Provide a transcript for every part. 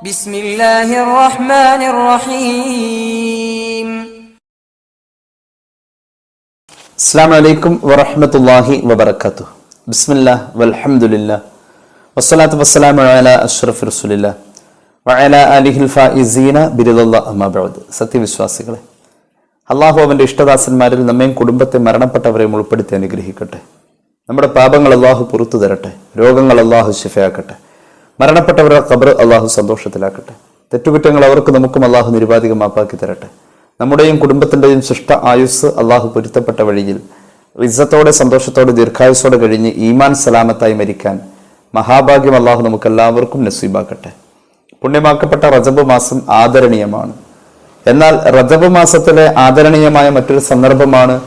ബിസ്മില്ലാഹിർ റഹ്മാനിർ റഹീം അസ്സാം വലൈക്കും വറഹമത്തല്ലാഹി വബർക്കാത്തു ബിസ്മില്ലാ വൽഹംദുലില്ലാ. വസ്സലാത്തു വസ്സലാമു അലാ അഷ്റഫ് റസൂലില്ലാ. വഅല അലിഹിൽ ഫായിസീന ബിരിദുള്ള അമ്മാബഅദ് സത്യവിശ്വാസികളെ അള്ളാഹു അവന്റെ ഇഷ്ടദാസന്മാരിൽ നമ്മയും കുടുംബത്തെ മരണപ്പെട്ടവരെയും ഉൾപ്പെടുത്തി അനുഗ്രഹിക്കട്ടെ. നമ്മുടെ പാപങ്ങൾ അള്ളാഹു പുറത്തു തരട്ടെ. രോഗങ്ങൾ അള്ളാഹു ശിഫയാക്കട്ടെ. മരണപ്പെട്ടവരുടെ ഖബർ അള്ളാഹു സന്തോഷത്തിലാക്കട്ടെ. തെറ്റുകുറ്റങ്ങൾ അവർക്ക് നമുക്കും അള്ളാഹു നിരുപാധികം മാപ്പാക്കി തരട്ടെ. നമ്മുടെയും കുടുംബത്തിന്റെയും ശിഷ്ട ആയുസ് അള്ളാഹു പൊരുത്തപ്പെട്ട വഴിയിൽ റിസത്തോടെ സന്തോഷത്തോടെ ദീർഘായുസോടെ കഴിഞ്ഞ് ഈമാൻ സലാമത്തായി മരിക്കാൻ മഹാഭാഗ്യം അള്ളാഹു നമുക്കെല്ലാവർക്കും നസീബാക്കട്ടെ. പുണ്യമാക്കപ്പെട്ട റജബ് മാസം ആദരണീയമാണ്. എന്നാൽ റജബ് മാസത്തിലെ ആദരണീയമായ മറ്റൊരു സന്ദർഭമാണ്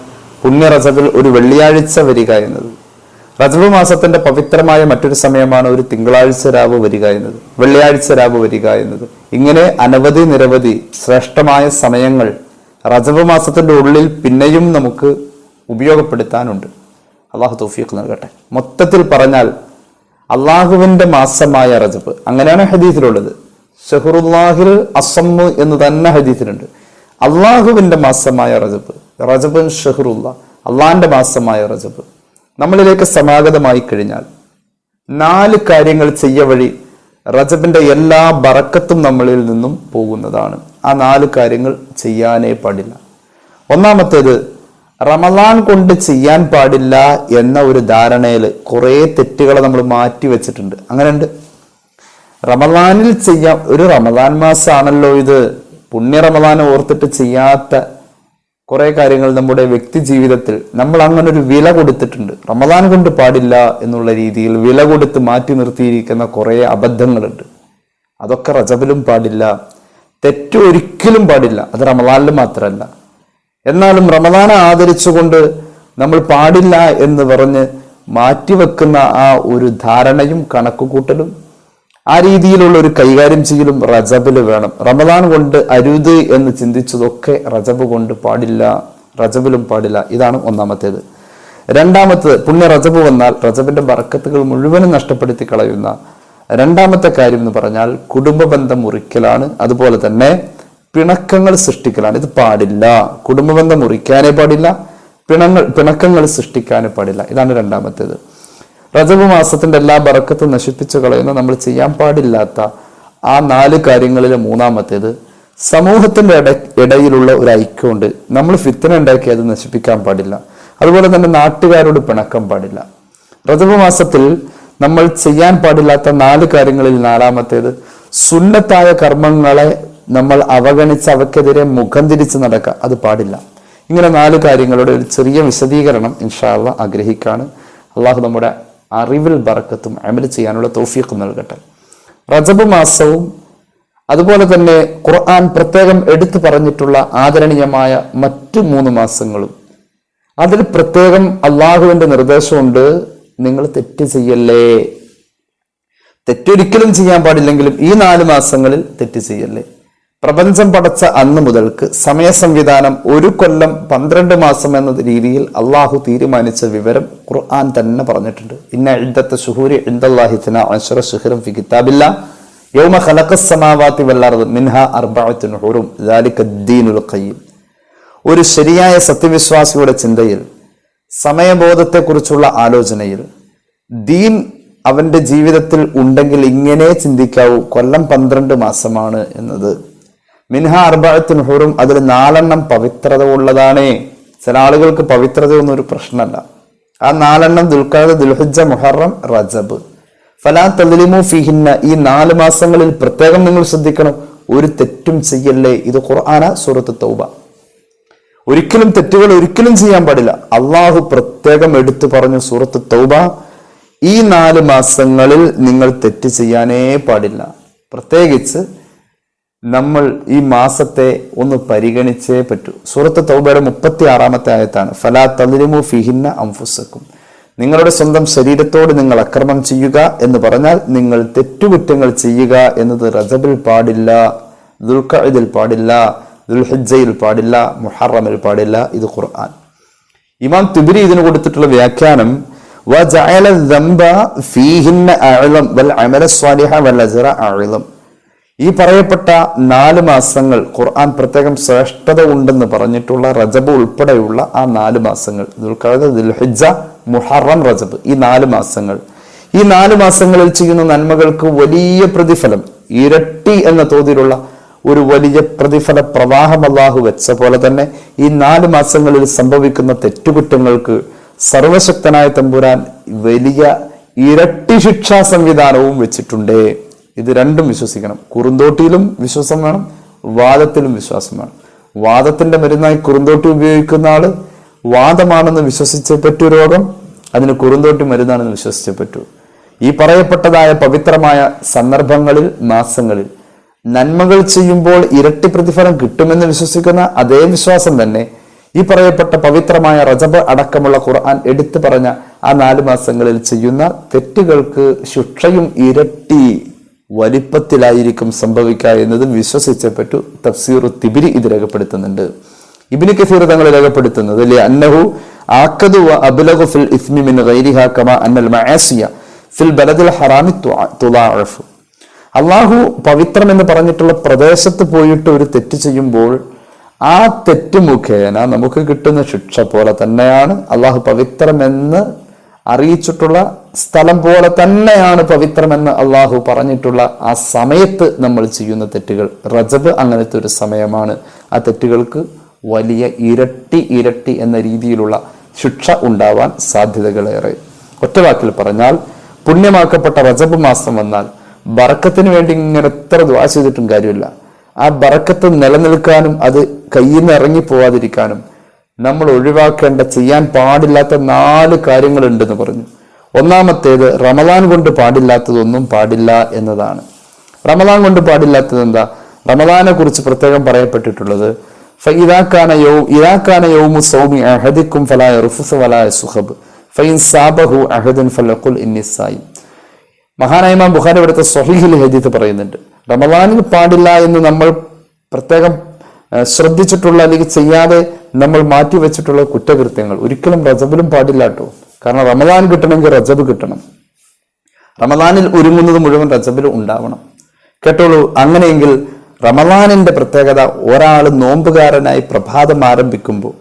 പുണ്യ റജബിൽ ഒരു വെള്ളിയാഴ്ച വരിക എന്നത്. റജബ് മാസത്തിന്റെ പവിത്രമായ മറ്റൊരു സമയമാണ് ഒരു തിങ്കളാഴ്ച രാവ് വരിക എന്നത് വെള്ളിയാഴ്ച രാവ് വരിക എന്നത്. ഇങ്ങനെ അനവധി നിരവധി ശ്രേഷ്ഠമായ സമയങ്ങൾ റജബ് മാസത്തിന്റെ ഉള്ളിൽ പിന്നെയും നമുക്ക് ഉപയോഗപ്പെടുത്താനുണ്ട്. അള്ളാഹു തൗഫീഖ് നൽകട്ടെ. മൊത്തത്തിൽ പറഞ്ഞാൽ അള്ളാഹുവിന്റെ മാസമായ റജബ്. അങ്ങനെയാണ് ഹദീസിലുള്ളത്. ഷെഹുറുല്ലാഹിൽ അസമ്മ് എന്ന് തന്നെ ഹദീസിലുണ്ട്. അള്ളാഹുവിന്റെ മാസമായ റജബ്. റജബൻ ഷെഹുറുല്ലാ. അള്ളാഹിന്റെ മാസമായ റജബ്. നമ്മളിലേക്ക് സമാഗതമായി കഴിഞ്ഞാൽ നാല് കാര്യങ്ങൾ ചെയ്യ വഴി റജബിന്റെ എല്ലാ ബറക്കത്തും നമ്മളിൽ നിന്നും പോകുന്നതാണ്. ആ നാല് കാര്യങ്ങൾ ചെയ്യാനേ പാടില്ല. ഒന്നാമത്തേത് റമദാൻ കൊണ്ട് ചെയ്യാൻ പാടില്ല എന്ന ഒരു ധാരണയിൽ കുറേ തെറ്റുകളെ നമ്മൾ മാറ്റി വെച്ചിട്ടുണ്ട്. അങ്ങനെയുണ്ട്? റമദാനിൽ ചെയ്യാം ഒരു റമലാൻ മാസമാണല്ലോ ഇത്. പുണ്യ റമലാൻ ഓർത്തിട്ട് ചെയ്യാത്ത കുറെ കാര്യങ്ങൾ നമ്മുടെ വ്യക്തി ജീവിതത്തിൽ നമ്മൾ അങ്ങനെ ഒരു വില കൊടുത്തിട്ടുണ്ട്. റമദാൻ കൊണ്ട് പാടില്ല എന്നുള്ള രീതിയിൽ വില കൊടുത്ത് മാറ്റി നിർത്തിയിരിക്കുന്ന കുറെ അബദ്ധങ്ങളുണ്ട്. അതൊക്കെ റജബിലും പാടില്ല. തെറ്റ് ഒരിക്കലും പാടില്ല. അത് റമദാനിൽ മാത്രമല്ല. എന്നാലും റമദാനെ ആദരിച്ചുകൊണ്ട് നമ്മൾ പാടില്ല എന്ന് പറഞ്ഞ് മാറ്റിവെക്കുന്ന ആ ഒരു ധാരണയും കണക്കുകൂട്ടലും ആ രീതിയിലുള്ള ഒരു കൈകാര്യം ചെയ്യലും റജബിൽ വേണം. റമദാൻ കൊണ്ട് അരുത് എന്ന് ചിന്തിച്ചതൊക്കെ റജബ് കൊണ്ട് പാടില്ല റജബിലും പാടില്ല. ഇതാണ് ഒന്നാമത്തേത്. രണ്ടാമത്തത് പുണ്യ റജബ് വന്നാൽ റജബിന്റെ ബറക്കത്തുകൾ മുഴുവനും നഷ്ടപ്പെടുത്തി കളയുന്ന രണ്ടാമത്തെ കാര്യം എന്ന് പറഞ്ഞാൽ കുടുംബ ബന്ധം മുറിക്കലാണ്. അതുപോലെ തന്നെ പിണക്കങ്ങൾ സൃഷ്ടിക്കലാണ്. ഇത് പാടില്ല. കുടുംബ ബന്ധം മുറിക്കാനേ പാടില്ല പിണങ്ങൾ പിണക്കങ്ങൾ സൃഷ്ടിക്കാനേ പാടില്ല. ഇതാണ് രണ്ടാമത്തേത്. റജബ് മാസത്തിന്റെ എല്ലാ ബറക്കത്തും നശിപ്പിച്ചു കളയുന്ന നമ്മൾ ചെയ്യാൻ പാടില്ലാത്ത ആ നാല് കാര്യങ്ങളിൽ മൂന്നാമത്തേത് സമൂഹത്തിന്റെ ഇട ഇടയിലുള്ള ഒരു ഐക്യമുണ്ട് നമ്മൾ ഫിത്തന ഉണ്ടാക്കി അത് നശിപ്പിക്കാൻ പാടില്ല. അതുപോലെ തന്നെ നാട്ടുകാരോട് പിണക്കം പാടില്ല. റജബ് മാസത്തിൽ നമ്മൾ ചെയ്യാൻ പാടില്ലാത്ത നാല് കാര്യങ്ങളിൽ നാലാമത്തേത് സുന്നത്തായ കർമ്മങ്ങളെ നമ്മൾ അവഗണിച്ച് അവക്കെതിരെ മുഖം തിരിച്ച് നടക്കുക അത് പാടില്ല. ഇങ്ങനെ നാല് കാര്യങ്ങളുടെ ഒരു ചെറിയ വിശദീകരണം ഇൻഷാള്ള ആഗ്രഹിക്കാണ്. അള്ളാഹു നമ്മുടെ അറിവിൽ ബറക്കത്തും അമൽ ചെയ്യാനുള്ള തൗഫീഖും നൽകട്ടെ. റജബ് മാസവും അതുപോലെ തന്നെ ഖുർആൻ പ്രത്യേകം എടുത്തു പറഞ്ഞിട്ടുള്ള ആദരണീയമായ മറ്റു മൂന്ന് മാസങ്ങളും. അതിൽ പ്രത്യേകം അള്ളാഹുവിന്റെ നിർദ്ദേശമുണ്ട് നിങ്ങൾ തെറ്റ് ചെയ്യല്ലേ? തെറ്റൊരിക്കലും ചെയ്യാൻ പാടില്ലെങ്കിലും ഈ നാല് മാസങ്ങളിൽ തെറ്റ് ചെയ്യല്ലേ? പ്രപഞ്ചം പടച്ച അന്ന് മുതൽക്ക് സമയ സംവിധാനം ഒരു കൊല്ലം പന്ത്രണ്ട് മാസം എന്ന രീതിയിൽ അള്ളാഹു തീരുമാനിച്ച വിവരം ഖുർആൻ തന്നെ പറഞ്ഞിട്ടുണ്ട്. ഇന്ന ഇദ്ദത്തെ ഷുഹൂരി ഇൻദല്ലാഹിത്തിന അൻഷറ ഷുഹുറും ഫി കിതാബില്ല. യൗമ ഖലഖസ് സമാവാതി വല്ലർദ് മിൻഹ അർബഅത്തുൻ ഹുറും. ദീനുൽ ഖയ്യിം. ഒരു ശരിയായ സത്യവിശ്വാസിയുടെ ചിന്തയിൽ സമയബോധത്തെക്കുറിച്ചുള്ള ആലോചനയിൽ ദീൻ അവന്റെ ജീവിതത്തിൽ ഉണ്ടെങ്കിൽ ഇങ്ങനെ ചിന്തിക്കാവൂ കൊല്ലം പന്ത്രണ്ട് മാസമാണ് എന്നത് മിൻഹ അർബഅത്തുൻ ഹുറും അതിൽ നാലെണ്ണം പവിത്രത ഉള്ളതാണ് ചില ആളുകൾക്ക് പവിത്രതയൊന്നും ഒരു പ്രശ്നമല്ല. ആ നാലെണ്ണം ദുൽഖാദ് ദുൽഹജ്ജ മുഹറം റജബ്. ഫലാ തലിമു ഫിഹിന്ന ഈ നാല് മാസങ്ങളിൽ പ്രത്യേകം നിങ്ങൾ ശ്രദ്ധിക്കണം ഒരു തെറ്റും ചെയ്യല്ലേ? ഇത് ഖുർആന സൂറത്ത് തൗബ. ഒരിക്കലും തെറ്റുകൾ ഒരിക്കലും ചെയ്യാൻ പാടില്ല. അള്ളാഹു പ്രത്യേകം എടുത്തു പറഞ്ഞു സൂറത്ത് തൗബ ഈ നാല് മാസങ്ങളിൽ നിങ്ങൾ തെറ്റ് ചെയ്യാനേ പാടില്ല. പ്രത്യേകിച്ച് നമ്മൾ ഈ മാസത്തെ ഒന്ന് പരിഗണിച്ചേ പറ്റൂ. സൂറത്ത് തൗബയുടെ മുപ്പത്തി ആറാമത്തെ ആയത്താണ് ഫലാ തളിരുമു ഫിഹിന്ന അംഫുസക്കും നിങ്ങളുടെ സ്വന്തം ശരീരത്തോട് നിങ്ങൾ അക്രമം ചെയ്യുക എന്ന് പറഞ്ഞാൽ നിങ്ങൾ തെറ്റുകുറ്റങ്ങൾ ചെയ്യുക എന്നത് റജബിൽ പാടില്ല ദുൽഖിൽ പാടില്ല ദുൽഹിജയിൽ പാടില്ല മുഹറമിൽ പാടില്ല. ഇത് ഖുർആൻ. ഇമാം തുബിരി ഇതിന് കൊടുത്തിട്ടുള്ള വ്യാഖ്യാനം വ ജഅല ദംബ ഫീഹിന്ന അഅലം വൽ അമല സ്വാലിഹ വൽ അസ്റ അഅലം. ഈ പറയപ്പെട്ട നാല് മാസങ്ങൾ ഖുർആൻ പ്രത്യേകം ശ്രേഷ്ഠത ഉണ്ടെന്ന് പറഞ്ഞിട്ടുള്ള റജബ് ഉൾപ്പെടെയുള്ള ആ നാല് മാസങ്ങൾ. ദുൽഖഅദ, ദുൽഹിജ്ജ മുഹറം റജബ്. ഈ നാല് മാസങ്ങൾ. ഈ നാല് മാസങ്ങളിൽ ചെയ്യുന്ന നന്മകൾക്ക് വലിയ പ്രതിഫലം ഇരട്ടി എന്ന തോതിലുള്ള ഒരു വലിയ പ്രതിഫല പ്രവാഹം അള്ളാഹു വെച്ച പോലെ തന്നെ ഈ നാല് മാസങ്ങളിൽ സംഭവിക്കുന്ന തെറ്റുകുറ്റങ്ങൾക്ക് സർവശക്തനായ തമ്പുരാൻ വലിയ ഇരട്ടി ശിക്ഷാ സംവിധാനവും വെച്ചിട്ടുണ്ട്. ഇത് രണ്ടും വിശ്വസിക്കണം. കുറുന്തോട്ടിയിലും വിശ്വാസം വേണം വാദത്തിലും വിശ്വാസം വേണം. വാദത്തിന്റെ മരുന്നായി കുറുന്തോട്ടി ഉപയോഗിക്കുന്ന ആൾ വാദമാണെന്ന് വിശ്വസിച്ചേ പറ്റൂ രോഗം അതിന് കുറുന്തോട്ടി മരുന്നാണെന്ന് വിശ്വസിച്ച് പറ്റൂ. ഈ പറയപ്പെട്ടതായ പവിത്രമായ സന്ദർഭങ്ങളിൽ മാസങ്ങളിൽ നന്മകൾ ചെയ്യുമ്പോൾ ഇരട്ടി പ്രതിഫലം കിട്ടുമെന്ന് വിശ്വസിക്കുന്ന അതേ വിശ്വാസം തന്നെ ഈ പറയപ്പെട്ട പവിത്രമായ റജബ് അടക്കമുള്ള ഖുർആൻ എടുത്തു പറഞ്ഞ ആ നാല് മാസങ്ങളിൽ ചെയ്യുന്ന തെറ്റുകൾക്ക് ശിക്ഷയും ഇരട്ടി വലിപ്പത്തിലായിരിക്കും സംഭവിക്കുക എന്നതും വിശ്വസിച്ചേ പറ്റൂ തഫ്സീർ തിബിരി ഇത് രേഖപ്പെടുത്തുന്നുണ്ട്. ഇബിന് കസീർ തങ്ങൾ രേഖപ്പെടുത്തുന്നത് അല്ലെ അന്നഹു ആക്കതു വ അബ്ലഗു ഫിൽ ഇസ്മി മിൻ മഅസിയ ഫിൽ ബലദിൽ അള്ളാഹു പവിത്രം എന്ന് പറഞ്ഞിട്ടുള്ള പ്രദേശത്ത് പോയിട്ട് ഒരു തെറ്റ് ചെയ്യുമ്പോൾ ആ തെറ്റ് മുഖേന നമുക്ക് കിട്ടുന്ന ശിക്ഷ പോലെ തന്നെയാണ് അള്ളാഹു പവിത്രമെന്ന് അറിയിച്ചിട്ടുള്ള സ്ഥലം പോലെ തന്നെയാണ് പവിത്രമെന്ന് അള്ളാഹു പറഞ്ഞിട്ടുള്ള ആ സമയത്ത് നമ്മൾ ചെയ്യുന്ന തെറ്റുകൾ. റജബ് അങ്ങനത്തെ ഒരു സമയമാണ്. ആ തെറ്റുകൾക്ക് വലിയ ഇരട്ടി ഇരട്ടി എന്ന രീതിയിലുള്ള ശിക്ഷ ഉണ്ടാവാൻ സാധ്യതകളേറെ. ഒറ്റവാക്കിൽ പറഞ്ഞാൽ പുണ്യമാക്കപ്പെട്ട റജബ് മാസം വന്നാൽ ബറക്കത്തിന് വേണ്ടി ഇങ്ങനെ എത്ര ദ്വാ ചെയ്തിട്ടും കാര്യമില്ല. ആ ബറക്കത്ത് നിലനിൽക്കാനും അത് കയ്യിൽ നിന്ന് ഇറങ്ങി പോവാതിരിക്കാനും നമ്മൾ ഒഴിവാക്കേണ്ട ചെയ്യാൻ പാടില്ലാത്ത നാല് കാര്യങ്ങളുണ്ടെന്ന് പറഞ്ഞു. ഒന്നാമത്തേത് റമദാൻ കൊണ്ട് പാടില്ലാത്തതൊന്നും പാടില്ല എന്നതാണ്. റമദാൻ കൊണ്ട് പാടില്ലാത്തത് എന്താ? റമദാനെ കുറിച്ച് പ്രത്യേകം പറയപ്പെട്ടിട്ടുള്ളത് യൗ യൗമു സൗമി സാബഹു ഫലഖുൽ ഇന്നി സായിം. മഹാനായ ഇമാം ബുഖാരി ഇവിടുത്തെ സ്വഹീഹിൽ ഹദീത്ത് പറയുന്നുണ്ട് റമദാനിൽ പാടില്ല എന്ന് നമ്മൾ പ്രത്യേകം ശ്രദ്ധിച്ചിട്ടുള്ള അല്ലെങ്കിൽ ചെയ്യാതെ നമ്മൾ മാറ്റി വെച്ചിട്ടുള്ള കുറ്റകൃത്യങ്ങൾ ഒരിക്കലും റജബിലും പാടില്ല കേട്ടോ കാരണം റമദാൻ കിട്ടണമെങ്കിൽ റജബ് കിട്ടണം. റമദാനിൽ ഒരുങ്ങുന്നത് മുഴുവൻ റജബിൽ ഉണ്ടാവണം. കേട്ടോളൂ അങ്ങനെയെങ്കിൽ റമദാനിന്റെ പ്രത്യേകത ഒരാൾ നോമ്പുകാരനായി പ്രഭാതം ആരംഭിക്കുമ്പോൾ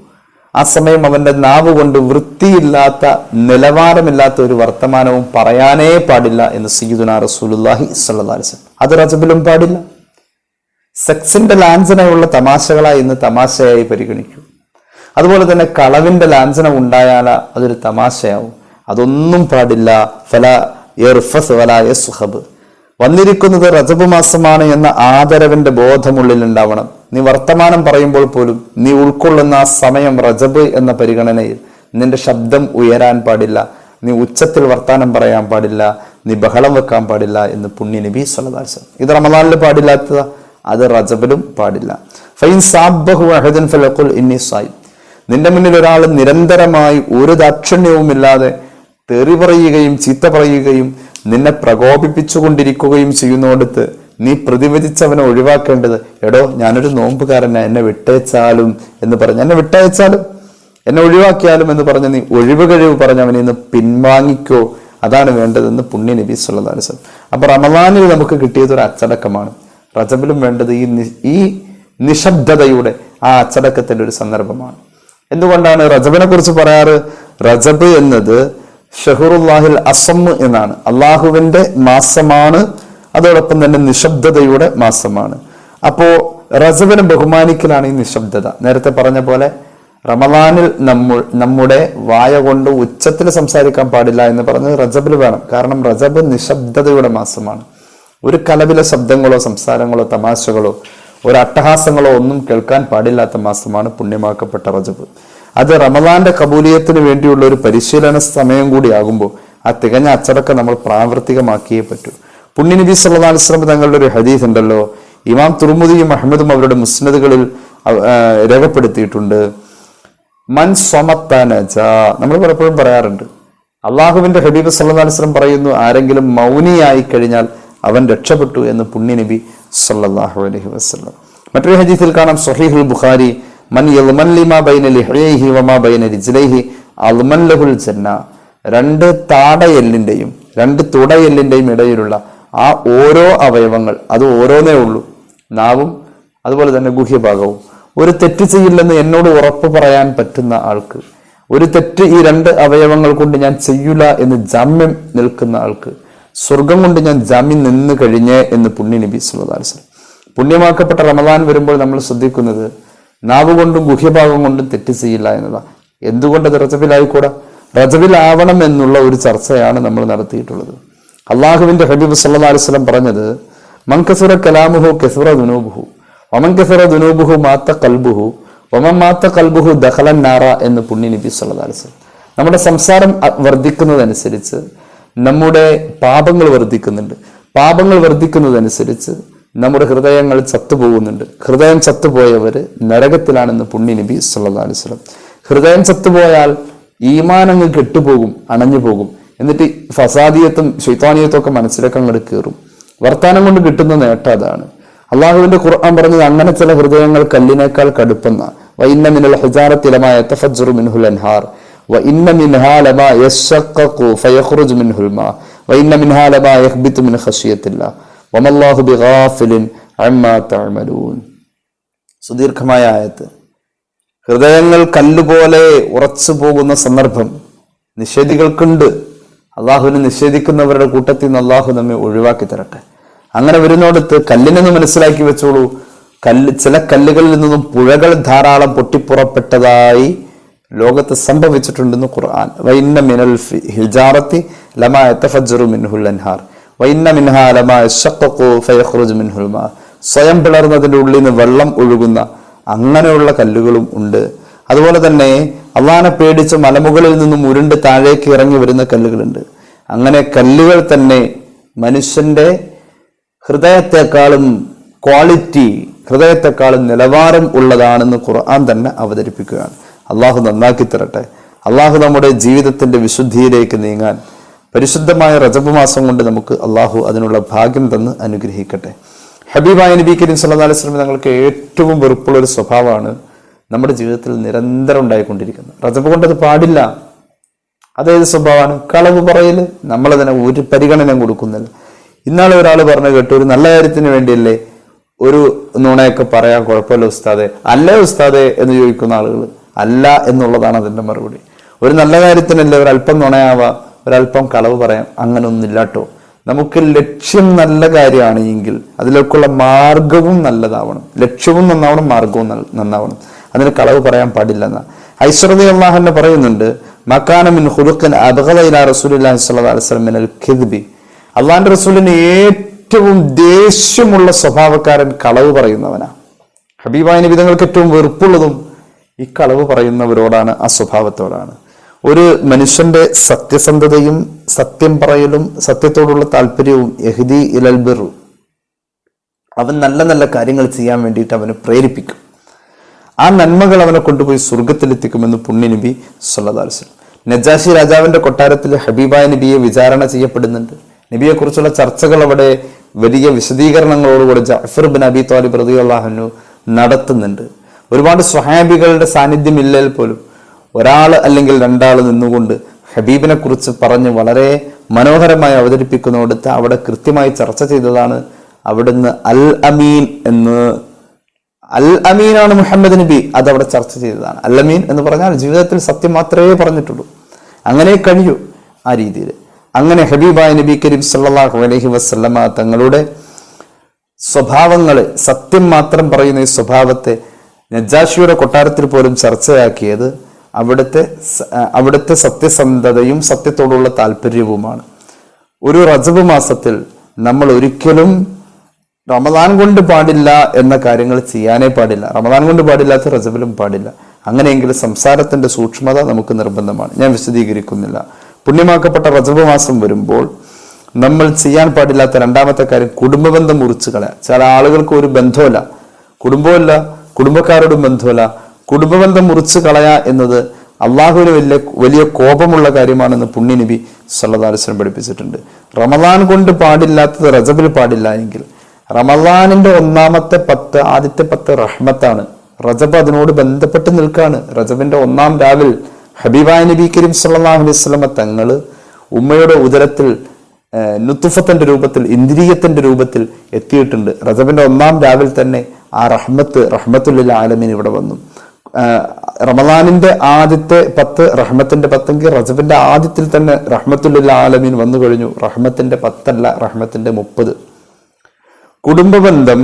ആ സമയം അവന്റെ നാവ് കൊണ്ട് വൃത്തിയില്ലാത്ത നിലവാരമില്ലാത്ത ഒരു വർത്തമാനവും പറയാനേ പാടില്ല എന്ന് സീദുന റസൂലുല്ലാഹി വസല്ലം. അത് റജബിലും പാടില്ല. സെക്സിന്റെ ലാഞ്ചനയുള്ള തമാശകളായി ഇന്ന് തമാശയായി പരിഗണിക്കും. അതുപോലെ തന്നെ കളവിന്റെ ലാഞ്ചനം ഉണ്ടായാൽ അതൊരു തമാശയാവും. അതൊന്നും പാടില്ല. ഫല യർഫസ് വല യസ്ഹബ്. വന്നിരിക്കുന്നത് റജബ് മാസമാണ് എന്ന ആദരവിന്റെ ബോധമുള്ളിൽ ഉണ്ടാവണം. നീ വർത്തമാനം പറയുമ്പോൾ പോലും നീ ഉൾക്കൊള്ളുന്ന ആ സമയം റജബ് എന്ന പരിഗണനയിൽ നിന്റെ ശബ്ദം ഉയരാൻ പാടില്ല. നീ ഉച്ചത്തിൽ വർത്താനം പറയാൻ പാടില്ല. നീ ബഹളം വെക്കാൻ പാടില്ല എന്ന് പുണ്യ നബി സ്വലദാസം ഇത് റമദാനിൽ പാടില്ലാത്തത്. അത് റജബിലും പാടില്ല. ഫൈൻ സാബഹു അഹദൻ ഫലഖുൽ ഇന്നി സായി നിന്റെ മുന്നിൽ ഒരാൾ നിരന്തരമായി ഒരു ദാക്ഷണ്യവുമില്ലാതെ തെറി പറയുകയും ചീത്ത പറയുകയും നിന്നെ പ്രകോപിപ്പിച്ചുകൊണ്ടിരിക്കുകയും ചെയ്യുന്നിടത്ത് നീ പ്രതിവചിച്ചവനെ ഒഴിവാക്കേണ്ടത്. എടോ ഞാനൊരു നോമ്പുകാരനെ. എന്നെ വിട്ടയച്ചാലും എന്ന് പറഞ്ഞ്. എന്നെ വിട്ടയച്ചാലും? എന്നെ ഒഴിവാക്കിയാലും എന്ന് പറഞ്ഞ് നീ ഒഴിവ് കഴിവ് പറഞ്ഞവനെ ഇന്ന് പിൻവാങ്ങിക്കോ. അതാണ് വേണ്ടതെന്ന് പുണ്യ നബി സല്ലല്ലാഹു അലൈഹി വസല്ലം. അപ്പൊ റമദാനിൽ നമുക്ക് കിട്ടിയത് ഒരു അച്ചടക്കമാണ്. റജബിലും വേണ്ടത് ഈ ഈ നിശബ്ദതയുടെ ആ അച്ചടക്കത്തിന്റെ ഒരു സന്ദർഭമാണ്. എന്തുകൊണ്ടാണ് റജബിനെ കുറിച്ച് പറയാറ്? റജബ് എന്നത് ഷഹുറുല്ലാഹിൽ അസം എന്നാണ്. അള്ളാഹുവിന്റെ മാസമാണ് അതോടൊപ്പം തന്നെ നിശബ്ദതയുടെ മാസമാണ്. അപ്പോ റജബിനെ ബഹുമാനിക്കലാണ് ഈ നിശബ്ദത. നേരത്തെ പറഞ്ഞ പോലെ റമദാനിൽ നമ്മൾ നമ്മുടെ വായ കൊണ്ട് ഉച്ചത്തിൽ സംസാരിക്കാൻ പാടില്ല എന്ന് പറഞ്ഞത് റജബിൽ വേണം. കാരണം റജബ് നിശബ്ദതയുടെ മാസമാണ്. ഒരു കലവിലെ ശബ്ദങ്ങളോ സംസാരങ്ങളോ തമാശകളോ ഒരു അട്ടഹാസങ്ങളോ ഒന്നും കേൾക്കാൻ പാടില്ലാത്ത മാസമാണ് പുണ്യമാക്കപ്പെട്ട റജബ്. അത് റമദാന്റെ കബൂലിയത്തിന് വേണ്ടിയുള്ള ഒരു പരിശീലന സമയം കൂടിയാകുമ്പോൾ ആ തികഞ്ഞ അച്ചടക്കം നമ്മൾ പ്രാവർത്തികമാക്കിയേ പറ്റൂ. അലൈഹി വസല്ലം തങ്ങളുടെ ഒരു ഹദീസ് ഉണ്ടല്ലോ ഇമാം തുർമുദിയും അഹമ്മദും അവരുടെ മുസ്നദുകളിൽ രേഖപ്പെടുത്തിയിട്ടുണ്ട്. മൻ സ്വമത്തനജ നമ്മൾ പലപ്പോഴും പറയാറുണ്ട് അള്ളാഹുവിന്റെ ഹബീബ് വസല്ലം പറയുന്നു ആരെങ്കിലും മൗനിയായി കഴിഞ്ഞാൽ അവൻ രക്ഷപ്പെട്ടു എന്ന് പുണ്യനബി സല്ലല്ലാഹു അലഹി വസ്ലം മറ്റൊരു ഹദീസിൽ കാണാം. സ്വഹീഹുൽ ബുഖാരി മൻ യൽമൻ ലിമാ ബൈന ലിഹ്യൈഹി വമാ ജന്ന. രണ്ട് താടയെല്ലിന്റെയും രണ്ട് തുടയെല്ലിന്റെയും ഇടയിലുള്ള ആ ഓരോ അവയവങ്ങൾ അത് ഓരോന്നേ ഉള്ളൂ. നാവും അതുപോലെ തന്നെ ഗുഹ്യഭാഗവും. ഒരു തെറ്റ് ചെയ്യില്ലെന്ന് എന്നോട് ഉറപ്പ് പറയാൻ പറ്റുന്ന ആൾക്ക് ഒരു തെറ്റ് ഈ രണ്ട് അവയവങ്ങൾ കൊണ്ട് ഞാൻ ചെയ്യൂല എന്ന് ജാമ്യം നിൽക്കുന്ന ആൾക്ക് സ്വർഗം കൊണ്ട് ഞാൻ ജാമ്യം നിന്ന് കഴിഞ്ഞേ എന്ന് പുണ്യ നബി സുല്ലാസ്ലം പുണ്യമാക്കപ്പെട്ട റമദാൻ വരുമ്പോൾ നമ്മൾ ശ്രദ്ധിക്കുന്നത് നാവ് കൊണ്ടും ഗുഹ്യഭാഗം കൊണ്ടും തെറ്റ് ചെയ്യില്ല എന്നതാണ്. എന്തുകൊണ്ട് അത് റജബിലായിക്കൂടാ? റജബിലാവണം എന്നുള്ള ഒരു ചർച്ചയാണ് നമ്മൾ നടത്തിയിട്ടുള്ളത്. അള്ളാഹുവിന്റെ ഹബീബ് സല്ലാ അലിസ്ലം പറഞ്ഞത് മങ്കസുറ കലാമുഹു കെസുറ ദുനൂബുഹു ഒമൻ കെസുറ ദുനൂബുഹു മാത്ത കൽബുഹു ഒമൻ മാത്ത കൽബുഹു ദഹലൻ നാറ എന്ന് പുണ്യ നബി സല്ലാ അലിസ്ലം നമ്മുടെ സംസാരം വർദ്ധിക്കുന്നതനുസരിച്ച് നമ്മുടെ പാപങ്ങൾ വർദ്ധിക്കുന്നുണ്ട്. പാപങ്ങൾ വർദ്ധിക്കുന്നതനുസരിച്ച് നമ്മുടെ ഹൃദയങ്ങൾ ചത്തുപോകുന്നുണ്ട്. ഹൃദയം ചത്തുപോയവർ നരകത്തിലാണെന്ന് പുണ്യ നബി സല്ലാ ഹൃദയം ചത്തുപോയാൽ ഈമാനങ്ങ് കെട്ടുപോകും അണഞ്ഞു പോകും. എന്നിട്ട് ഫസാദിയത്തും ശൈത്താനിയത്തും ഒക്കെ മനസ്സിലാക്കങ്ങൾ കയറും വർത്താനം കൊണ്ട് കിട്ടുന്ന നേട്ടം അതാണ്. അള്ളാഹുവിന്റെ ഖുർആൻ പറഞ്ഞത് അങ്ങനെ ചില ഹൃദയങ്ങൾ കല്ലിനേക്കാൾ കടുപ്പെന്ന. വൈന്നമിനൽ മിനൽ ഹിജാറത്തിലമായ മിൻഹുൽ അൻഹാർ. وإن منها لما يشقق فيخرج منه الماء وإن منها لما يهبط من خشية الله وما الله بغافل عما تعملون സുദീർഘമായ ആയത്ത് ഹൃദയങ്ങൾ കല്ലുപോലെ ഉറച്ചു പോകുന്ന സന്ദർഭം നിഷേധികൾക്കുണ്ട് അള്ളാഹുവിനെ നിഷേധിക്കുന്നവരുടെ കൂട്ടത്തിൽ നിന്ന് അള്ളാഹു നമ്മെ ഒഴിവാക്കി തരട്ടെ അങ്ങനെ വരുന്നിടത്ത് കല്ലിനെന്ന് മനസ്സിലാക്കി വെച്ചോളൂ കല്ല് ചില കല്ലുകളിൽ നിന്നും പുഴകൾ ധാരാളം പൊട്ടിപ്പുറപ്പെട്ടതായി ലോകത്ത് സംഭവിച്ചിട്ടുണ്ടെന്ന് ഖുർആൻ. വൈന്ന മിനൽ ഹിജാറത്തി ലമാ മിൻഹുൽ അൻഹാർ. വൈന്ന മിൻഹാ ലമാ മിൻഹുൽ മാ. സ്വയം പിളർന്നതിന്റെ ഉള്ളിൽ നിന്ന് വെള്ളം ഒഴുകുന്ന അങ്ങനെയുള്ള കല്ലുകളും ഉണ്ട്. അതുപോലെ തന്നെ അള്ളാനെ പേടിച്ച് മലമുകളിൽ നിന്നും ഉരുണ്ട് താഴേക്ക് ഇറങ്ങി വരുന്ന കല്ലുകളുണ്ട്. അങ്ങനെ കല്ലുകൾ തന്നെ മനുഷ്യന്റെ ഹൃദയത്തെക്കാളും ക്വാളിറ്റി ഹൃദയത്തെക്കാളും നിലവാരം ഉള്ളതാണെന്ന് ഖുർആൻ തന്നെ അവതരിപ്പിക്കുകയാണ്. അള്ളാഹു നന്നാക്കി തരട്ടെ. അള്ളാഹു നമ്മുടെ ജീവിതത്തിന്റെ വിശുദ്ധിയിലേക്ക് നീങ്ങാൻ പരിശുദ്ധമായ റജബ് മാസം കൊണ്ട് നമുക്ക് അള്ളാഹു അതിനുള്ള ഭാഗ്യം തന്ന് അനുഗ്രഹിക്കട്ടെ. ഹബീബായ നബി കരീം സല്ലല്ലാഹു അലൈഹി തങ്ങൾക്ക് ഏറ്റവും വെറുപ്പുള്ള ഒരു സ്വഭാവമാണ് നമ്മുടെ ജീവിതത്തിൽ നിരന്തരം ഉണ്ടായിക്കൊണ്ടിരിക്കുന്നത്. റജബ് കൊണ്ട് അത് പാടില്ല. അതേത് സ്വഭാവമാണ്? കളവ് പറയൽ നമ്മളതിനെ ഒരു പരിഗണന കൊടുക്കുന്നില്ല. ഇന്നാളെ ഒരാൾ പറഞ്ഞു കേട്ടു ഒരു നല്ല കാര്യത്തിന് വേണ്ടിയല്ലേ ഒരു നുണയൊക്കെ പറയാൻ കുഴപ്പമില്ല ഉസ്താദെ. അല്ലേ ഉസ്താദെ? എന്ന് ചോദിക്കുന്ന ആളുകൾ അല്ല എന്നുള്ളതാണ് അതിന്റെ മറുപടി. ഒരു നല്ല കാര്യത്തിനല്ലേ ഒരല്പം നുണയാവാ ഒരല്പം കളവ് പറയാം? അങ്ങനെ കേട്ടോ നമുക്ക് ലക്ഷ്യം നല്ല കാര്യമാണ് എങ്കിൽ അതിലേക്കുള്ള മാർഗവും നല്ലതാവണം. ലക്ഷ്യവും നന്നാവണം മാർഗവും നന്നാവണം. അതിന് കളവ് പറയാൻ പാടില്ലെന്ന. ഐശ്വറതി അള്ളാഹന്നെ പറയുന്നുണ്ട് മക്കാന മിൻ ഹുലുക്കൻ അലൈഹി വസല്ലം അൽ കിദ്ബി അള്ളാഹിന്റെ റസൂലിന് ഏറ്റവും ദേഷ്യമുള്ള സ്വഭാവക്കാരൻ കളവ് പറയുന്നവനാണ് ഹബീബായ നിബിതങ്ങൾക്ക് ഏറ്റവും വെറുപ്പുള്ളതും ഈ കളവ് പറയുന്നവരോടാണ് ആ സ്വഭാവത്തോടാണ്. ഒരു മനുഷ്യന്റെ സത്യസന്ധതയും സത്യം പറയലും സത്യത്തോടുള്ള താല്പര്യവും എഹ്ദി ഇലൽ ബിറു അവൻ നല്ല നല്ല കാര്യങ്ങൾ ചെയ്യാൻ വേണ്ടിയിട്ട് അവനെ പ്രേരിപ്പിക്കും. ആ നന്മകൾ അവനെ കൊണ്ടുപോയി സ്വർഗത്തിലെത്തിക്കുമെന്ന് പുണ്യനബി സല്ലാസ്ലം നജാഷി രാജാവിന്റെ കൊട്ടാരത്തിൽ ഹബീബായ നബിയെ വിചാരണ ചെയ്യപ്പെടുന്നുണ്ട്. നബിയെക്കുറിച്ചുള്ള ചർച്ചകൾ അവിടെ വലിയ വിശദീകരണങ്ങളോടുകൂടി ജാഫർ ബിൻ അബി താലിബ് റതിയുള്ളാഹനു നടത്തുന്നുണ്ട്. ഒരുപാട് സ്വഹാബികളുടെ സാന്നിധ്യം ഇല്ലെങ്കിൽ പോലും ഒരാൾ അല്ലെങ്കിൽ രണ്ടാൾ നിന്നുകൊണ്ട് ഹബീബിനെ കുറിച്ച് പറഞ്ഞ് വളരെ മനോഹരമായി അവതരിപ്പിക്കുന്നിടത്ത് അവിടെ കൃത്യമായി ചർച്ച ചെയ്തതാണ് അവിടുന്ന് അൽ അമീൻ എന്ന്. അൽ അമീനാണ് മുഹമ്മദ് നബി അത് അവിടെ ചർച്ച ചെയ്തതാണ്. അൽ അമീൻ എന്ന് പറഞ്ഞാൽ ജീവിതത്തിൽ സത്യം മാത്രമേ പറഞ്ഞിട്ടുള്ളൂ. അങ്ങനെ കഴിയൂ ആ രീതിയിൽ. അങ്ങനെ ഹബീബായ നബി കരീം സല്ലാഹു അലഹി വസ്ലമ തങ്ങളുടെ സ്വഭാവങ്ങളെ സത്യം മാത്രം പറയുന്ന ഈ സ്വഭാവത്തെ നജാഷിയുടെ കൊട്ടാരത്തിൽ പോലും ചർച്ചയാക്കിയത് അവിടുത്തെ അവിടുത്തെ സത്യസന്ധതയും സത്യത്തോടുള്ള താല്പര്യവുമാണ്. ഒരു റജബ് മാസത്തിൽ നമ്മൾ ഒരിക്കലും റമദാൻ കൊണ്ട് പാടില്ല എന്ന കാര്യങ്ങൾ ചെയ്യാനേ പാടില്ല. റമദാൻ കൊണ്ട് പാടില്ലാത്ത റജബിലും പാടില്ല. അങ്ങനെയെങ്കിൽ സംസാരത്തിന്റെ സൂക്ഷ്മത നമുക്ക് നിർബന്ധമാണ്. ഞാൻ വിശദീകരിക്കുന്നില്ല. പുണ്യമാക്കപ്പെട്ട റജബ് മാസം വരുമ്പോൾ നമ്മൾ ചെയ്യാൻ പാടില്ലാത്ത രണ്ടാമത്തെ കാര്യം കുടുംബബന്ധം മുറിച്ചു കളയാം ചില ആളുകൾക്ക് ഒരു ബന്ധമില്ല കുടുംബമില്ല കുടുംബക്കാരോടും ബന്ധമല്ല കുടുംബബന്ധം മുറിച്ച് കളയ എന്നത് അള്ളാഹുവിന് വലിയ വലിയ കോപമുള്ള കാര്യമാണെന്ന് പുണ്യനബി സല്ലദാലിസ്ലം പഠിപ്പിച്ചിട്ടുണ്ട്. റമദാൻ കൊണ്ട് പാടില്ലാത്തത് റജബിൽ പാടില്ല എങ്കിൽ. റമദാനിന്റെ ഒന്നാമത്തെ പത്ത് ആദ്യത്തെ പത്ത് റഹ്മത്താണ്. റജബ് അതിനോട് ബന്ധപ്പെട്ട് നിൽക്കാണ്. റജബിന്റെ ഒന്നാം രാവിൽ ഹബീബായ നബി കരീം സല്ലാഹു അലൈഹി വസല്ലമ തങ്ങൾ ഉമ്മയുടെ ഉദരത്തിൽ നുത്തുഫത്തിന്റെ രൂപത്തിൽ ഇന്ദ്രിയത്തിന്റെ രൂപത്തിൽ എത്തിയിട്ടുണ്ട്. റജബിന്റെ ഒന്നാം രാവിൽ തന്നെ ആ റഹ്മത്ത് റഹ്മത്തുല്ലിൽ ആലമീൻ ഇവിടെ വന്നു. റമദാനിന്റെ ആദ്യത്തെ പത്ത് റഹ്മത്തിന്റെ പത്തെങ്കിൽ റജബിന്റെ ആദ്യത്തിൽ തന്നെ റഹ്മത്തുല്ലിൽ ആലമീൻ വന്നു കഴിഞ്ഞു. റഹ്മത്തിന്റെ പത്തല്ല റഹ്മത്തിന്റെ മുപ്പത്. കുടുംബബന്ധം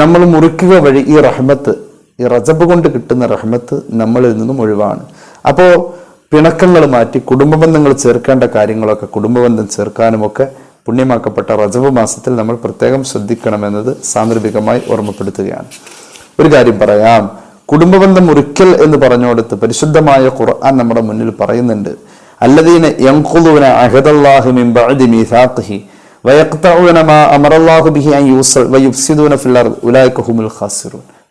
നമ്മൾ മുറിക്കുക വഴി ഈ റഹ്മത്ത് ഈ റജബ് കൊണ്ട് കിട്ടുന്ന റഹ്മത്ത് നമ്മളിൽ നിന്നും ഒഴിവാണ്. അപ്പോൾ പിണക്കങ്ങൾ മാറ്റി കുടുംബബന്ധങ്ങൾ ചേർക്കേണ്ട കാര്യങ്ങളൊക്കെ കുടുംബബന്ധം ചേർക്കാനുമൊക്കെ പുണ്യമാക്കപ്പെട്ട റജബ് മാസത്തിൽ നമ്മൾ പ്രത്യേകം ശ്രദ്ധിക്കണമെന്നത് സാന്ദർഭികമായി ഓർമ്മപ്പെടുത്തുകയാണ്. ഒരു കാര്യം പറയാം. കുടുംബബന്ധം മുറിക്കൽ എന്ന് പറഞ്ഞുകൊടുത്ത് പരിശുദ്ധമായ ഖുർആൻ നമ്മുടെ മുന്നിൽ പറയുന്നുണ്ട്. മിൻ ബഅദി മാ അമറല്ലാഹു ബിഹി അൻ യൂസൽ ഫിൽ ഉലൈക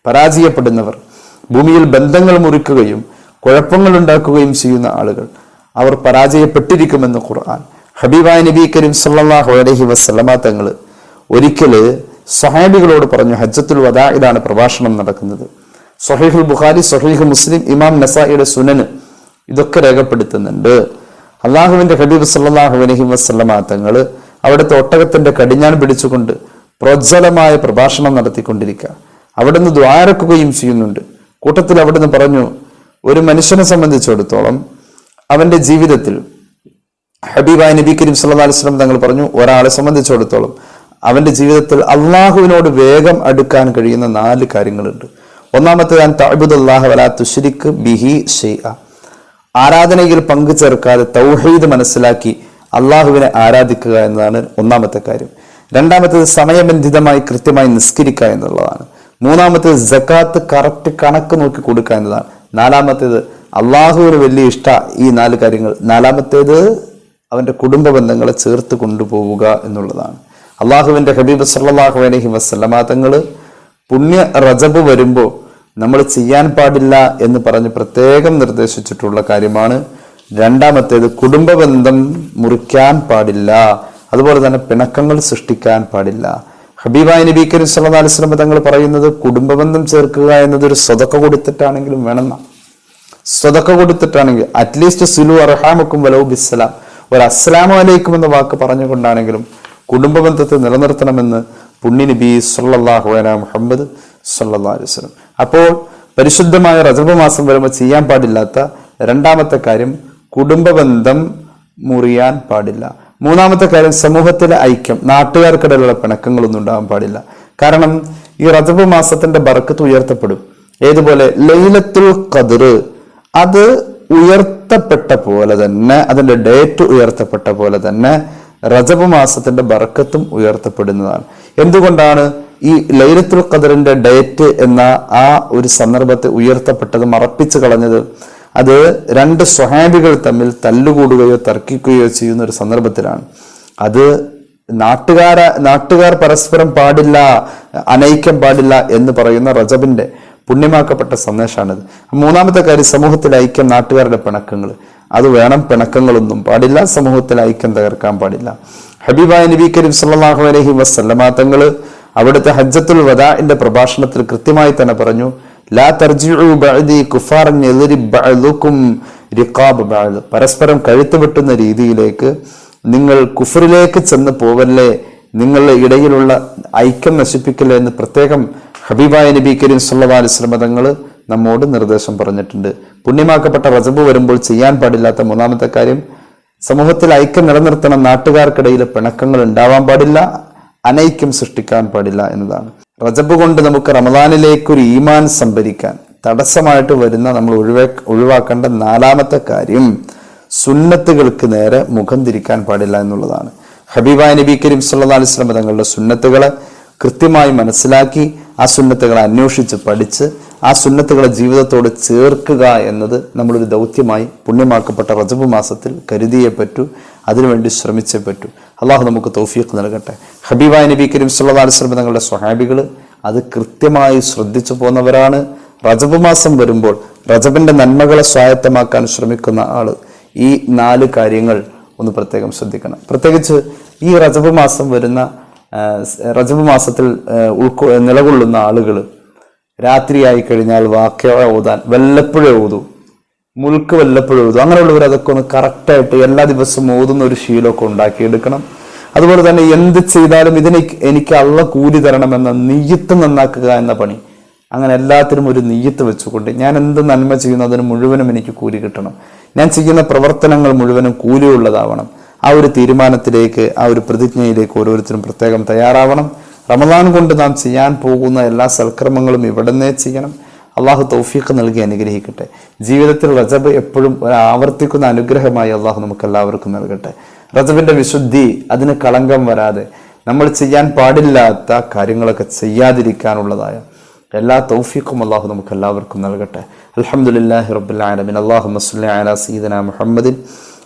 പരാജയപ്പെടുന്നവർ ഭൂമിയിൽ ബന്ധങ്ങൾ മുറിക്കുകയും കുഴപ്പങ്ങൾ ഉണ്ടാക്കുകയും ചെയ്യുന്ന ആളുകൾ. അവർ പരാജയപ്പെട്ടിരിക്കുമെന്ന് ഖുർആൻ ഹബീബായ നബി കരീം സല്ലല്ലാഹു അലൈഹി വസല്ലമ തങ്ങൾ ഒരിക്കൽ സഹാബികളോട് പറഞ്ഞു ഹജ്ജത്തുൽ വദാ ഇതാണ് പ്രഭാഷണം നടക്കുന്നത്. സ്വഹീഹുൽ ബുഖാരി സൊഹീഹ് മുസ്ലിം ഇമാം നസായിയുടെ സുനന് ഇതൊക്കെ രേഖപ്പെടുത്തുന്നുണ്ട്. അള്ളാഹുവിന്റെ ഹബീബ് സല്ലല്ലാഹു അലൈഹി വസല്ലമ തങ്ങൾ അവിടുത്തെ ഒട്ടകത്തിന്റെ കടിഞ്ഞാൻ പിടിച്ചുകൊണ്ട് പ്രോജ്വലമായ പ്രഭാഷണം നടത്തിക്കൊണ്ടിരിക്കുക. അവിടുന്ന് ദ്വാരക്കുകയും ചെയ്യുന്നുണ്ട്. കൂട്ടത്തിൽ അവിടുന്ന് പറഞ്ഞു ഒരു മനുഷ്യനെ സംബന്ധിച്ചിടത്തോളം അവന്റെ ജീവിതത്തിൽ ഹബീബായ നബി കരീം സല്ലല്ലാഹു അലൈഹി വസല്ലം തങ്ങൾ പറഞ്ഞു ഒരാളെ സംബന്ധിച്ചിടത്തോളം അവന്റെ ജീവിതത്തിൽ അള്ളാഹുവിനോട് വേഗം അടുക്കാൻ കഴിയുന്ന നാല് കാര്യങ്ങളുണ്ട്. ഒന്നാമത്തെ ഞാൻ അള്ളാഹു വലാ തുശ്രിക്ക് ബിഹി ഷൈഅ ആരാധനയിൽ പങ്കു ചേർക്കാതെ തൗഹീദ് മനസ്സിലാക്കി അള്ളാഹുവിനെ ആരാധിക്കുക എന്നതാണ് ഒന്നാമത്തെ കാര്യം. രണ്ടാമത്തേത് സമയബന്ധിതമായി കൃത്യമായി നിസ്കരിക്കുക എന്നുള്ളതാണ്. മൂന്നാമത്തേത് ജക്കാത്ത് കറക്റ്റ് കണക്ക് നോക്കി കൊടുക്കുക എന്നതാണ്. നാലാമത്തേത് അള്ളാഹുവിന് വലിയ ഇഷ്ട ഈ നാല് കാര്യങ്ങൾ. നാലാമത്തേത് അവന്റെ കുടുംബ ബന്ധങ്ങളെ ചേർത്ത് കൊണ്ടുപോവുക എന്നുള്ളതാണ്. അള്ളാഹുവിന്റെ ഹബീബ് സല്ലാഹു അലഹി വസല്ലമ തങ്ങൾ പുണ്യ റജബ് വരുമ്പോൾ നമ്മൾ ചെയ്യാൻ പാടില്ല എന്ന് പറഞ്ഞ് പ്രത്യേകം നിർദ്ദേശിച്ചിട്ടുള്ള കാര്യമാണ്. രണ്ടാമത്തേത് കുടുംബ ബന്ധം മുറിക്കാൻ പാടില്ല. അതുപോലെ തന്നെ പിണക്കങ്ങൾ സൃഷ്ടിക്കാൻ പാടില്ല. ഹബീബായ നബി കരീം സല്ലല്ലാഹു അലൈഹി വസല്ലം തങ്ങൾ പറയുന്നത് കുടുംബ ബന്ധം ചേർക്കുക എന്നതൊരു സ്വതക്ക കൊടുത്തിട്ടാണെങ്കിലും വേണമെന്ന സ്വതക്ക കൊടുത്തിട്ടാണെങ്കിൽ അറ്റ്ലീസ്റ്റ് സുലു അർഹാമക്കും വലവും ബിസ്സലാം. ഒരു അസ്സലാമു അലൈക്കും എന്ന വാക്ക് പറഞ്ഞുകൊണ്ടാണെങ്കിലും കുടുംബ ബന്ധത്തെ നിലനിർത്തണമെന്ന് പുണ്യ നബി സല്ലാഹു അലൈഹി മുഹമ്മദ് വസല്ലം. അപ്പോൾ പരിശുദ്ധമായ റജബ് മാസം വരുമ്പോൾ ചെയ്യാൻ പാടില്ലാത്ത രണ്ടാമത്തെ കാര്യം കുടുംബ ബന്ധം മുറിയാൻ പാടില്ല. മൂന്നാമത്തെ കാര്യം സമൂഹത്തിലെ ഐക്യം നാട്ടുകാർക്കിടയിലുള്ള പിണക്കങ്ങളൊന്നും ഉണ്ടാകാൻ പാടില്ല. കാരണം ഈ റജബ് മാസത്തിന്റെ ബർക്കത്ത് ഉയർത്തപ്പെടും. ഏതുപോലെ? ലൈലത്തുൽ ഖദർ അത് ഉയർത്തപ്പെട്ട പോലെ തന്നെ അതിന്റെ ഡേറ്റ് ഉയർത്തപ്പെട്ട പോലെ തന്നെ റജബ് മാസത്തിന്റെ ബർക്കത്തും ഉയർത്തപ്പെടുന്നതാണ്. എന്തുകൊണ്ടാണ് ഈ ലൈലത്തുൽ ഖദറിന്റെ ഡേറ്റ് എന്ന ആ ഒരു സന്ദർഭത്തെ ഉയർത്തപ്പെട്ടത് മറപ്പിച്ചു കളഞ്ഞത്? അത് രണ്ട് സ്വഹാബികൾ തമ്മിൽ തല്ലുകൂടുകയോ തർക്കിക്കുകയോ ചെയ്യുന്ന ഒരു സന്ദർഭത്തിലാണ്. അത് നാട്ടുകാര നാട്ടുകാർ പരസ്പരം പാടില്ല അനയിക്കാൻ പാടില്ല എന്ന് പറയുന്ന റജബിന്റെ പുണ്യമാക്കപ്പെട്ട സന്ദേശമാണിത് മൂന്നാമത്തെ കാര്യം സമൂഹത്തിൽ ഐക്യം നാട്ടുകാരുടെ പിണക്കങ്ങൾ. അത് വേണം പിണക്കങ്ങളൊന്നും പാടില്ല സമൂഹത്തിൽ ഐക്യം തകർക്കാൻ പാടില്ല. ഹബീബായ നബി കരീം സല്ലല്ലാഹു അലൈഹി വസല്ലമ തങ്ങൾ അവിടുത്തെ ഹജ്ജത്തുൽ വദാഇന്റെ പ്രഭാഷണത്തിൽ കൃത്യമായി തന്നെ പറഞ്ഞു ലാ തർജിഉ ബഅദി കുഫാറൻ യദ്രിബ് ബഅദുകും റിഖാബ് ബഅദ്. പരസ്പരം കഴുത്ത് വെട്ടുന്ന രീതിയിലേക്ക് നിങ്ങൾ കുഫറിലേക്ക് ചെന്ന് പോവല്ലേ നിങ്ങളുടെ ഇടയിലുള്ള ഐക്യം നശിപ്പിക്കല്ലേ എന്ന് പ്രത്യേകം ഹബീബായ നബി കരീം അലൈഹി വസല്ലം തങ്ങൾ നമ്മോട് നിർദ്ദേശം പറഞ്ഞിട്ടുണ്ട്. പുണ്യമാക്കപ്പെട്ട റസബ് വരുമ്പോൾ ചെയ്യാൻ പാടില്ലാത്ത മൂന്നാമത്തെ കാര്യം സമൂഹത്തിൽ ഐക്യം നിലനിർത്തണം നാട്ടുകാർക്കിടയിൽ പിണക്കങ്ങൾ ഉണ്ടാവാൻ പാടില്ല അനൈക്യം സൃഷ്ടിക്കാൻ പാടില്ല എന്നതാണ്. റജബ് കൊണ്ട് നമുക്ക് റമദാനിലേക്ക് ഒരു ഈമാൻ സംഭരിക്കാൻ തടസ്സമായിട്ട് വരുന്ന നമ്മൾ ഒഴിവാ ഒഴിവാക്കേണ്ട നാലാമത്തെ കാര്യം സുന്നത്തുകൾക്ക് നേരെ മുഖം തിരിക്കാൻ പാടില്ല എന്നുള്ളതാണ്. ഹബീബായ നബി കരീം അലൈഹി വസല്ലം തങ്ങളുടെ സുന്നത്തുകളെ കൃത്യമായി മനസ്സിലാക്കി ആ സുന്നത്തുകളെ അന്വേഷിച്ച് പഠിച്ച് ആ സുന്നത്തുകളെ ജീവിതത്തോട് ചേർക്കുക എന്നത് നമ്മളൊരു ദൗത്യമായി പുണ്യമാക്കപ്പെട്ട റജബ് മാസത്തിൽ കരുതിയേ പറ്റൂ അതിനുവേണ്ടി ശ്രമിച്ചേ പറ്റൂ. അള്ളാഹു നമുക്ക് തൗഫീഖ് നൽകട്ടെ. ഹബീബായ നബി കരീം സുല്ലാ അലൈഹി വസല്ലം തങ്ങളുടെ സ്വഹാബികൾ അത് കൃത്യമായി ശ്രദ്ധിച്ചു പോന്നവരാണ്. റജബ് മാസം വരുമ്പോൾ റജബിന്റെ നന്മകളെ സ്വായത്തമാക്കാൻ ശ്രമിക്കുന്ന ആൾ ഈ നാല് കാര്യങ്ങൾ ഒന്ന് പ്രത്യേകം ശ്രദ്ധിക്കണം. പ്രത്യേകിച്ച് ഈ റജബ് മാസം വരുന്ന റജബ് മാസത്തിൽ ഉൾക്കൊ നിലകൊള്ളുന്ന ആളുകൾ രാത്രിയായി കഴിഞ്ഞാൽ വാക്യ ഓതാൻ വല്ലപ്പോഴേ ഓതൂ മുൽക്ക് വല്ലപ്പോഴും ഓതും അങ്ങനെയുള്ളവർ അതൊക്കെ ഒന്ന് കറക്റ്റായിട്ട് എല്ലാ ദിവസവും ഓതുന്ന ഒരു ശീലമൊക്കെ ഉണ്ടാക്കിയെടുക്കണം. അതുപോലെ തന്നെ എന്ത് ചെയ്താലും ഇതിനെ എനിക്ക് അള്ള കൂലി തരണമെന്ന നെയ്യത്ത് നന്നാക്കുക എന്ന പണി. അങ്ങനെ എല്ലാത്തിനും ഒരു നെയ്യത്ത് വെച്ചുകൊണ്ട് ഞാൻ എന്ത് നന്മ ചെയ്യുന്നു അതിന് മുഴുവനും എനിക്ക് കൂലി കിട്ടണം. ഞാൻ ചെയ്യുന്ന പ്രവർത്തനങ്ങൾ മുഴുവനും കൂലിയുള്ളതാവണം. ആ ഒരു തീരുമാനത്തിലേക്ക് ആ ഒരു പ്രതിജ്ഞയിലേക്ക് ഓരോരുത്തരും പ്രത്യേകം തയ്യാറാവണം. റമദാൻ കൊണ്ട് നാം ചെയ്യാൻ പോകുന്ന എല്ലാ സൽക്രമങ്ങളും ഇവിടുന്നേ ചെയ്യണം. അള്ളാഹു തൗഫീഖ് നൽകി അനുഗ്രഹിക്കട്ടെ. ജീവിതത്തിൽ റജബ് എപ്പോഴും ഒരു ആവർത്തിക്കുന്ന അനുഗ്രഹമായി അള്ളാഹു നമുക്ക് എല്ലാവർക്കും നൽകട്ടെ. റജബിന്റെ വിശുദ്ധി അതിന് കളങ്കം വരാതെ നമ്മൾ ചെയ്യാൻ പാടില്ലാത്ത കാര്യങ്ങളൊക്കെ ചെയ്യാതിരിക്കാനുള്ളതായ എല്ലാ തൗഫീഖും അള്ളാഹു നമുക്ക് എല്ലാവർക്കും നൽകട്ടെ. അൽഹംദുലില്ലാഹി റബ്ബിൽ അള്ളാഹു മസ്ലാ സീദന മുഹമ്മദിൻ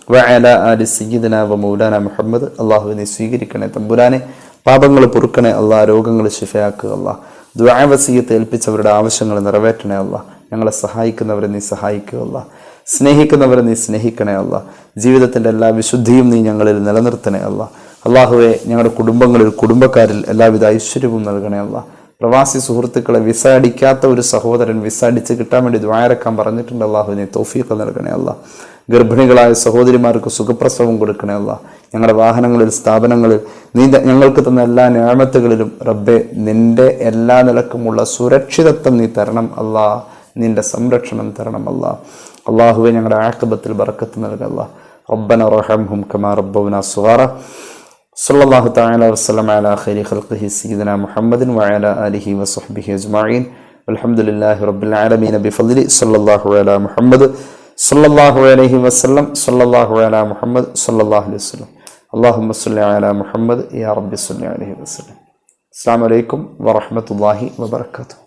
വഅല ആലി സയ്യിദന വ മൗലാന മുഹമ്മദ്. അള്ളാഹു നീ സ്വീകരിക്കണേ തമ്പുരാനെ. പാപങ്ങൾ പൊറുക്കണേ അള്ളാഹ് രോഗങ്ങൾ ശിഫയാക്കുക അള്ളാഹ് ദ്വാവസീയത്തെ ഏൽപ്പിച്ചവരുടെ ആവശ്യങ്ങൾ നിറവേറ്റണേ അല്ല ഞങ്ങളെ സഹായിക്കുന്നവരെ നീ സഹായിക്കുക അല്ല സ്നേഹിക്കുന്നവരെ നീ സ്നേഹിക്കണേ അല്ല ജീവിതത്തിന്റെ എല്ലാ വിശുദ്ധിയും നീ ഞങ്ങളിൽ നിലനിർത്തണേ അല്ല അള്ളാഹുവെ ഞങ്ങളുടെ കുടുംബങ്ങളിൽ കുടുംബക്കാരിൽ എല്ലാവിധ ഐശ്വര്യവും നൽകണേ അല്ല പ്രവാസി സുഹൃത്തുക്കളെ വിസ അടിക്കാത്ത ഒരു സഹോദരൻ വിസ അടിച്ച് കിട്ടാൻ വേണ്ടി ദ്വാരക്കാൻ പറഞ്ഞിട്ടുണ്ട് അള്ളാഹുവിനെ തോഫീഖ് നൽകണേ അല്ല ഗർഭിണികളായ സഹോദരിമാർക്ക് സുഖപ്രസവം കൊടുക്കണേ അല്ല ഞങ്ങളുടെ വാഹനങ്ങളിൽ സ്ഥാപനങ്ങളിൽ നീ ഞങ്ങൾക്ക് തന്ന എല്ലാ ഞാമത്തുകളിലും റബ്ബെ നിന്റെ എല്ലാ നിലക്കുമുള്ള സുരക്ഷിതത്വം നീ തരണം അല്ലാ നിന്റെ സംരക്ഷണം തരണം അല്ലാ അള്ളാഹുവെ ഞങ്ങളുടെ ആക്കബത്തിൽ ബറക്കത്ത് നൽകല്ല റബ്ബന റഹംഹും കമാ റബ്ബുന സുഹാറ സല്ലാഹു താല വസ്ലം അല ഹരി ഹൽഖി സീദന മുഹമ്മദിൻ വഅല അലിഹി വസ്ബിഹി അജ്മീൻ അലഹമുല്ലാഹി റബുലാലമീൻ ബിഫലി സല്ലാഹു അല മുഹമ്മദ് സല്ലാഹു അലഹി വസ്ലം സല്ലാഹു അല മുഹമ്മദ് സല്ലാഹു അലൈഹി വസ്ലം അള്ളാഹു വസ്ലി അല മുഹമ്മദ് യാ റബ്ബി സല്ലി അലഹി വസ്ലം അസ്സാം വലൈക്കും വറഹമത്തല്ലാഹി വബർക്കാത്തു